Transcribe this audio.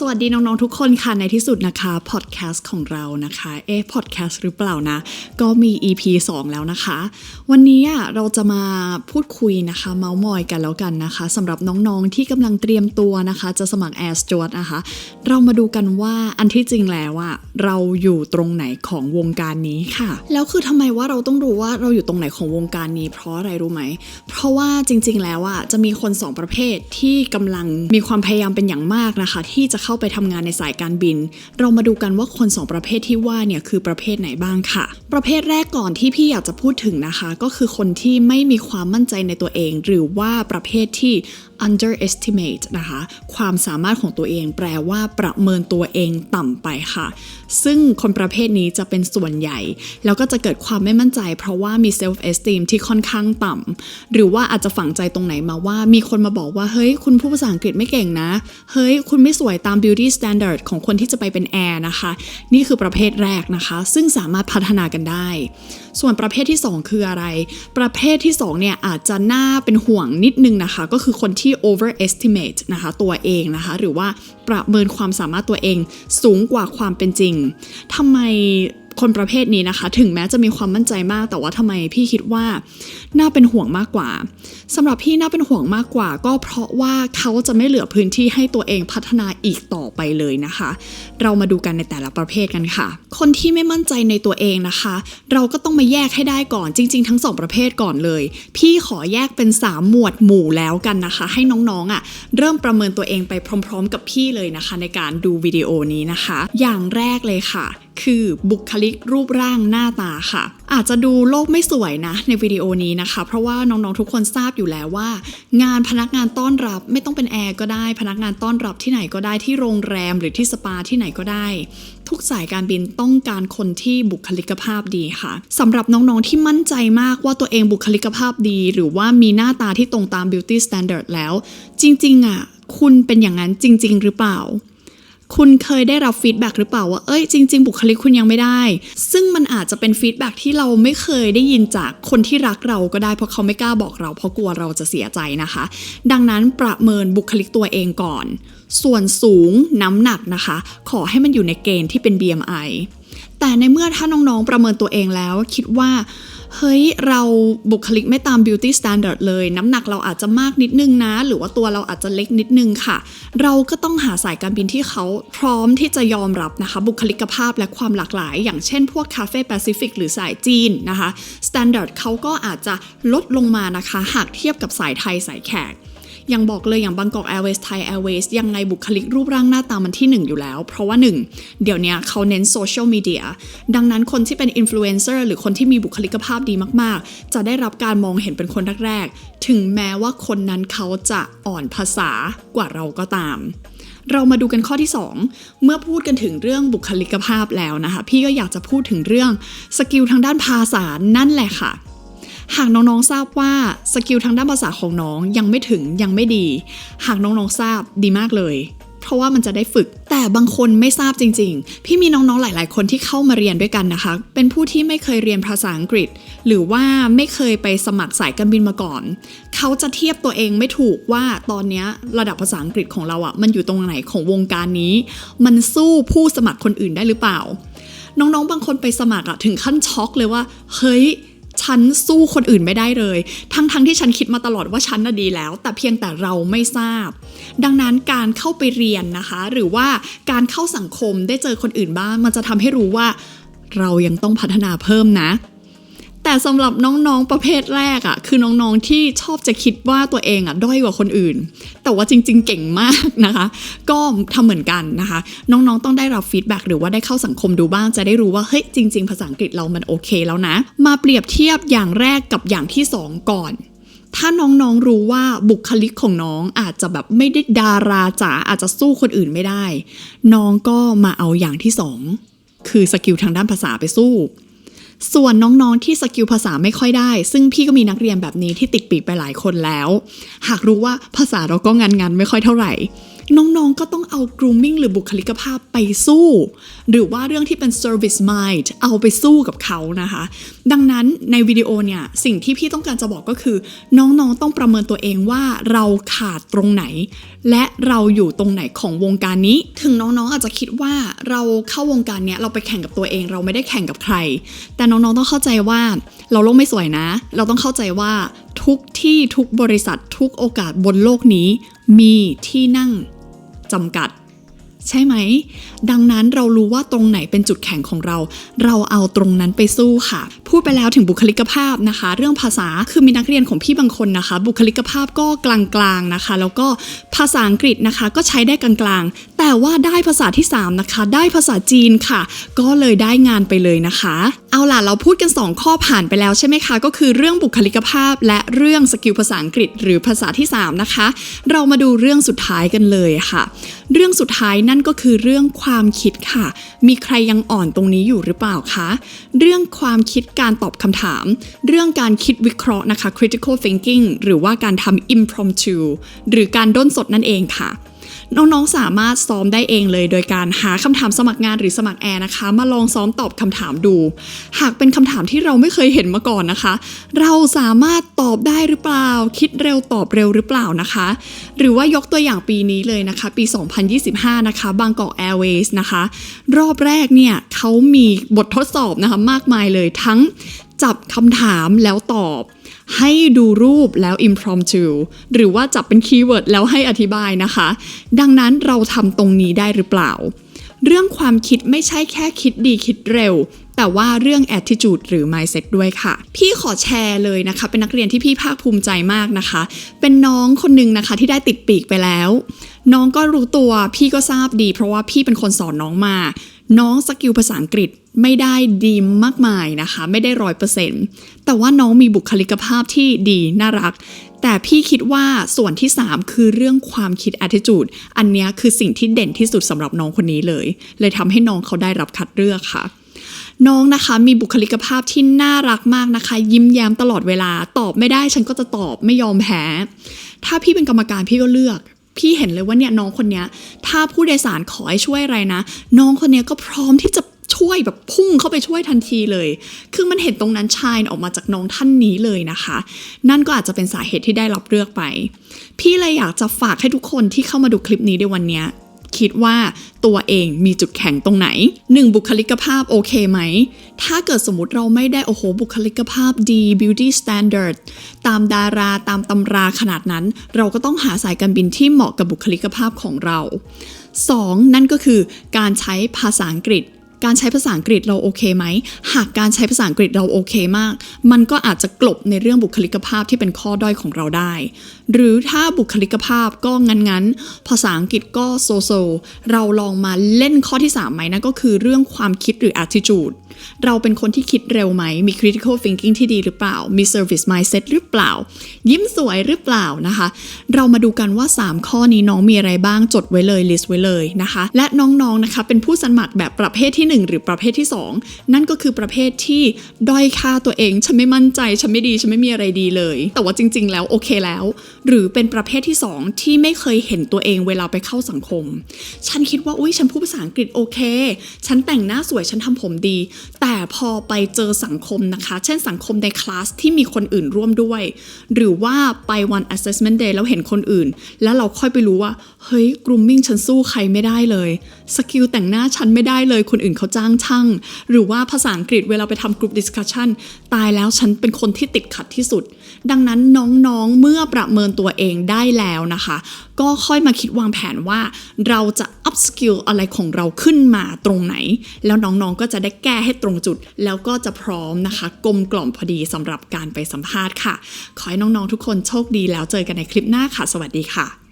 สวัสดีน้อง ๆ ทุกคนค่ะ ในที่สุดนะคะพอดแคสต์ของเรานะคะ เอ๊ะพอดแคสต์หรือเปล่านะ ก็มี EP 2 แล้วนะคะ วันนี้อะเราจะมาพูดคุยนะคะ เมาส์มอยกันแล้วกันนะคะสำหรับน้องๆที่กำลังเตรียมตัวนะคะ จะสมัคร Air Steward นะคะ เรามาดูกันว่าอันที่จริงแล้วอะเราอยู่ตรงไหนของวงการนี้ค่ะ แล้วคือทำไมว่าเราต้องรู้ว่าเราอยู่ตรงไหนของวงการนี้ เพราะอะไรรู้ไหม เพราะว่าจริง ๆ แล้วอะจะมีคนสองประเภทที่กำลังมีความพยายามเป็นอย่างมากนะคะ ที่จะเข้าไปทำงานในสายการบิน เรามาดูกันว่าคนสองประเภทที่ว่าเนี่ยคือประเภทไหนบ้างค่ะ ประเภทแรกก่อนที่พี่อยากจะพูดถึงนะคะ ก็คือคนที่ไม่มีความมั่นใจในตัวเอง หรือว่าประเภทที่ underestimate นะคะ ความสามารถของตัวเองแปลว่าประเมินตัวเองต่ำไปค่ะ ซึ่งคนประเภทนี้จะเป็นส่วนใหญ่ แล้วก็จะเกิดความไม่มั่นใจ เพราะว่ามี self esteem ที่ค่อนข้างต่ำหรือว่าอาจจะฝังใจตรงไหนมาว่า มีคนมาบอกว่า เฮ้ย คุณพูดภาษาอังกฤษไม่เก่งนะ เฮ้ย คุณไม่สวยตาม beauty standard ของคนที่จะไปเป็นแอร์นะคะ นี่คือประเภทแรกนะคะ ซึ่งสามารถพัฒนากันได้ ส่วนประเภทที่ 2 คืออะไร ประเภทที่ 2 เนี่ย อาจจะน่าเป็นห่วงนิดนึงนะคะ ก็คือคนที่ overestimate นะคะ ตัวเองนะคะ หรือว่าประเมินความสามารถตัวเองสูงกว่าความเป็นจริงทำไม คนประเภทนี้นะคะ ถึงแม้จะมีความมั่นใจมาก แต่ว่าทำไมพี่คิดว่าน่าเป็นห่วงมากกว่าสำหรับพี่น่าเป็นห่วงมากกว่า ก็เพราะว่าเขาจะไม่เหลือพื้นที่ให้ตัวเองพัฒนาอีกต่อไปเลยนะคะ เรามาดูกันในแต่ละประเภทกันค่ะ คนที่ไม่มั่นใจในตัวเองนะคะ เราก็ต้องมาแยกให้ได้ก่อนจริง ๆ ทั้งสองประเภทก่อนเลย พี่ขอแยกเป็น 3 หมวดหมู่แล้วกันนะคะ ให้น้องๆอะ่ะเริ่มประเมินตัวเองไปพร้อม ๆ กับพี่เลยนะคะ ในการดูวิดีโอนี้นะคะ อย่างแรกเลยค่ะ คือบุคลิกรูปร่างหน้าตาค่ะ อาจจะดูโลกไม่สวยนะในวิดีโอนี้นะคะ เพราะว่าน้องๆทุกคนทราบอยู่แล้วว่า งานพนักงานต้อนรับไม่ต้องเป็นแอร์ก็ได้ พนักงานต้อนรับที่ไหนก็ได้ที่โรงแรมหรือที่สปาที่ไหนก็ได้ ทุกสายการบินต้องการคนที่บุคลิกภาพดีค่ะสำหรับน้องๆที่มั่นใจมากว่าตัวเองบุคลิกภาพดี หรือว่ามีหน้าตาที่ตรงตาม beauty standard แล้ว จริงๆอะคุณเป็นอย่างนั้นจริง ๆ หรือเปล่า คุณเคยได้รับฟีดแบ็กหรือเปล่าว่า เอ้ยจริง ๆ บุคลิกคุณยังไม่ได้ ซึ่งมันอาจจะเป็นฟีดแบ็กที่เราไม่เคยได้ยินจากคนที่รักเราก็ได้เพราะเขาไม่กล้าบอกเราเพราะกลัวเราจะเสียใจนะคะ ดังนั้นประเมินบุคลิกตัวเองก่อน ส่วนสูงน้ำหนักนะคะ ขอให้มันอยู่ในเกณฑ์ที่เป็น BMI แต่ในเมื่อถ้าน้องๆประเมินตัวเองแล้ว คิดว่าเฮ้ยเราบุคลิกไม่ตาม beauty standard เลย น้ำหนักเราอาจจะมากนิดนึงนะ หรือว่าตัวเราอาจจะเล็กนิดนึงค่ะ เราก็ต้องหาสายการบินที่เขาพร้อมที่จะยอมรับนะคะ บุคลิกภาพและความหลากหลาย อย่างเช่นพวกคาเฟ่แปซิฟิกหรือสายจีนนะคะ standard เขาก็อาจจะลดลงมานะคะ หากเทียบกับสายไทยสายแขก ยังบอกเลยอย่างบางกอกแอร์เวย์ไทยแอร์เวย์ยังไงบุคลิกรูปร่างหน้าตามันที่ 1 อยู่แล้ว เพราะว่า 1 เดี๋ยวนี้เขาเน้นโซเชียลมีเดียดังนั้นคนที่เป็นอินฟลูเอนเซอร์หรือคนที่มีบุคลิกภาพดีมากๆ จะได้รับการมองเห็นเป็นคนแรกๆ ถึงแม้ว่าคนนั้นเขาจะอ่อนภาษากว่าเราก็ตามเรามาดูกันข้อที่ 2 เมื่อพูดกันถึงเรื่องบุคลิกภาพแล้วนะคะ พี่ก็อยากจะพูดถึงเรื่องสกิลทางด้านภาษานั่นแหละค่ะ หากน้องๆทราบว่าสกิลทางด้านภาษาของน้องยังไม่ถึงยังไม่ดี หากน้องๆทราบดีมากเลย เพราะว่ามันจะได้ฝึก แต่บางคนไม่ทราบจริง ๆ พี่มีน้องๆหลาย ๆ คนที่เข้ามาเรียนด้วยกันนะคะ เป็นผู้ที่ไม่เคยเรียนภาษาอังกฤษ หรือว่าไม่เคยไปสมัครสายการบินมาก่อน เขาจะเทียบตัวเองไม่ถูกว่าตอนนี้ระดับภาษาอังกฤษของเราอะ่ะมันอยู่ตรงไหนของวงการนี้ มันสู้ผู้สมัครคนอื่นได้หรือเปล่า น้องๆ บางคนไปสมัครอะถึงขั้นช็อกเลยว่าเฮ้ย ฉันสู้คนอื่นไม่ได้เลย ทั้งๆทที่ฉันคิดมาตลอดว่าฉันน่ะดีแล้ว แต่เพียงแต่เราไม่ทราบ ดังนั้นการเข้าไปเรียนนะคะ หรือว่าการเข้าสังคมได้เจอคนอื่นบ้างมันจะทำให้รู้ว่า เรายังต้องพัฒนาเพิ่มนะ แต่สำหรับน้องๆประเภทแรกอะ่ะคือน้องๆที่ชอบจะคิดว่าตัวเองอะ่ะด้อยกว่าคนอื่น แต่ว่าจริง ๆ เก่งมากนะคะ ก็ทำเหมือนกันนะคะ น้องๆต้องได้รับฟีดแบ็กหรือว่าได้เข้าสังคมดูบ้างจะได้รู้ว่าเฮ้ยจริง ๆ ภาษาอังกฤษเรามันโอเคแล้วนะ มาเปรียบเทียบอย่างแรกกับอย่างที่สองก่อนถ้าน้องๆรู้ว่าบุคลิกของน้องอาจจะแบบไม่ได้ดาราจ๋าอาจจะสู้คนอื่นไม่ได้ น้องก็มาเอาอย่างที่สองคือสกิลทางด้านภาษาไปสู้ ส่วนน้องๆที่สกิลภาษาไม่ค่อยได้ ซึ่งพี่ก็มีนักเรียนแบบนี้ที่ติดปีกไปหลายคนแล้ว หากรู้ว่าภาษาเราก็งานงานๆไม่ค่อยเท่าไหร่ น้องๆก็ต้องเอา grooming หรือบุคลิกภาพไปสู้ หรือว่าเรื่องที่เป็น service mind เอาไปสู้กับเขานะคะ ดังนั้นในวิดีโอเนี่ย สิ่งที่พี่ต้องการจะบอกก็คือ น้องๆต้องประเมินตัวเองว่าเราขาดตรงไหน และเราอยู่ตรงไหนของวงการนี้ ถึงน้องๆอาจจะคิดว่าเราเข้าวงการเนี้ยเราไปแข่งกับตัวเอง เราไม่ได้แข่งกับใคร แต่น้องๆต้องเข้าใจว่าเราโลกไม่สวยนะ เราต้องเข้าใจว่าทุกที่ทุกบริษัททุกโอกาสบนโลกนี้ มีที่นั่ง จำกัด ใช่ไหม ดังนั้นเรารู้ว่าตรงไหนเป็นจุดแข็งของเรา เราเอาตรงนั้นไปสู้ค่ะ พูดไปแล้วถึงบุคลิกภาพนะคะ เรื่องภาษาคือมีนักเรียนของพี่บางคนนะคะ บุคลิกภาพก็กลางๆนะคะ แล้วก็ภาษาอังกฤษนะคะ ก็ใช้ได้กลางๆแต่ว่าได้ภาษาที่ 3 นะคะ ได้ภาษาจีนค่ะ ก็เลยได้งานไปเลยนะคะ เอาล่ะ เราพูดกัน 2 ข้อผ่านไปแล้วใช่ไหมคะ ก็คือเรื่องบุคลิกภาพ และเรื่องสกิลภาษาอังกฤษ หรือภาษาที่ 3 นะคะ เรามาดูเรื่องสุดท้ายกันเลยค่ะ เรื่องสุดท้ายนั่นก็คือเรื่องความคิดค่ะ มีใครยังอ่อนตรงนี้อยู่หรือเปล่าคะ เรื่องความคิดการตอบคำถาม เรื่องการคิดวิเคราะห์นะคะ critical thinking หรือว่าการทำ impromptu หรือการด้นสดนั่นเองค่ะ น้องๆสามารถซ้อมได้เองเลย โดยการหาคำถามสมัครงานหรือสมัครแอร์นะคะ มาลองซ้อมตอบคำถามดู หากเป็นคำถามที่เราไม่เคยเห็นมาก่อนนะคะ เราสามารถตอบได้หรือเปล่า คิดเร็วตอบเร็วหรือเปล่านะคะ หรือว่ายกตัวอย่างปีนี้เลยนะคะ ปี 2025 นะคะบางกอกแอร์เวย์สนะคะ รอบแรกเนี่ยเขามีบททดสอบนะคะมากมายเลยทั้งจับคำถามแล้วตอบ ให้ดูรูปแล้ว impromptu หรือว่าจับเป็นคีย์เวิร์ดแล้วให้อธิบายนะคะ ดังนั้นเราทำตรงนี้ได้หรือเปล่า เรื่องความคิดไม่ใช่แค่คิดดีคิดเร็ว แต่ว่าเรื่อง attitude หรือ mindset ด้วยค่ะ พี่ขอแชร์เลยนะคะ เป็นนักเรียนที่พี่ภาคภูมิใจมากนะคะ เป็นน้องคนหนึ่งนะคะที่ได้ติดปีกไปแล้ว น้องก็รู้ตัวพี่ก็ทราบดี เพราะว่าพี่เป็นคนสอนน้องมา น้องสกิลภาษาอังกฤษไม่ได้ดีมากมายนะคะ ไม่ได้ร้อยเปอร์เซ็นต์แต่ว่าน้องมีบุคลิกภาพที่ดีน่ารัก แต่พี่คิดว่าส่วนที่ 3 คือเรื่องความคิด attitude อันนี้คือสิ่งที่เด่นที่สุดสำหรับน้องคนนี้เลย เลยทำให้น้องเขาได้รับคัดเลือกค่ะ น้องนะคะ มีบุคลิกภาพที่น่ารักมากนะคะ ยิ้มแย้มตลอดเวลา ตอบไม่ได้ฉันก็จะตอบไม่ยอมแพ้ ถ้าพี่เป็นกรรมการพี่ก็เลือกพี่เห็นเลยว่าเนี่ยน้องคนนี้ถ้าผู้โดยสารขอให้ช่วยอะไรนะ น้องคนนี้ก็พร้อมที่จะช่วยแบบพุ่งเข้าไปช่วยทันทีเลย คือมันเห็นตรงนั้นชายออกมาจากน้องท่านนี้เลยนะคะ นั่นก็อาจจะเป็นสาเหตุที่ได้รับเลือกไป พี่เลยอยากจะฝากให้ทุกคนที่เข้ามาดูคลิปนี้ในวันนี้ คิดว่าตัวเองมีจุดแข็งตรงไหน 1. บุคลิกภาพโอเคไหม ถ้าเกิดสมมติเราไม่ได้โอ้โหบุคลิกภาพดี beauty standard ตามดาราตามตำราขนาดนั้น เราก็ต้องหาสายการบินที่เหมาะกับบุคลิกภาพของเรา 2. นั่นก็คือการใช้ภาษาอังกฤษ การใช้ภาษาอังกฤษเราโอเคไหม หากการใช้ภาษาอังกฤษเราโอเคมาก มันก็อาจจะกลบในเรื่องบุคลิกภาพที่เป็นข้อด้อยของเราได้ หรือถ้าบุคลิกภาพก็งั้นๆ ภาษาอังกฤษก็โซโซ เราลองมาเล่นข้อที่3ไหมนะก็คือเรื่องความคิดหรือ attitude เราเป็นคนที่คิดเร็วไหม มี critical thinking ที่ดีหรือเปล่า มี service mindset หรือเปล่า ยิ้มสวยหรือเปล่านะคะ เรามาดูกันว่า 3 ข้อนี้น้องมีอะไรบ้างจดไว้เลย list ไว้เลยนะคะ และน้องๆนะคะ เป็นผู้สมัครแบบประเภทที่ 1 หรือประเภทที่ 2 นั่นก็คือประเภทที่ด้อยค่าตัวเอง ฉันไม่มั่นใจ ฉันไม่ดี ฉันไม่มีอะไรดีเลย แต่ว่าจริง ๆ แล้วโอเคแล้ว หรือเป็นประเภทที่ 2 ที่ไม่เคยเห็นตัวเองเวลาไปเข้าสังคม ฉันคิดว่า อุ้ยฉันพูดภาษาอังกฤษโอเค ฉันแต่งหน้าสวย ฉันทำผมดีแต่พอไปเจอสังคมนะคะ เช่นสังคมในคลาสที่มีคนอื่นร่วมด้วย หรือว่าไปวัน assessment day แล้วเห็นคนอื่น แล้วเราค่อยไปรู้ว่า เฮ้ย grooming ฉันสู้ใครไม่ได้เลย สกิลแต่งหน้าฉันไม่ได้เลย คนอื่นเขาจ้างช่าง หรือว่าภาษาอังกฤษเวลาไปทำ group discussion ตายแล้วฉันเป็นคนที่ติดขัดที่สุด ดังนั้นน้องๆ เมื่อประเมินตัวเองได้แล้วนะคะ ก็ค่อยมาคิดวางแผนว่าเราจะ up skill อะไรของเราขึ้นมาตรงไหน แล้วน้องๆก็จะได้แก้ให้ตรงจุด แล้วก็จะพร้อมนะคะ กลมกล่อมพอดีสำหรับการไปสัมภาษณ์ค่ะ ขอให้น้องๆทุกคนโชคดีแล้วเจอกันในคลิปหน้าค่ะ สวัสดีค่ะ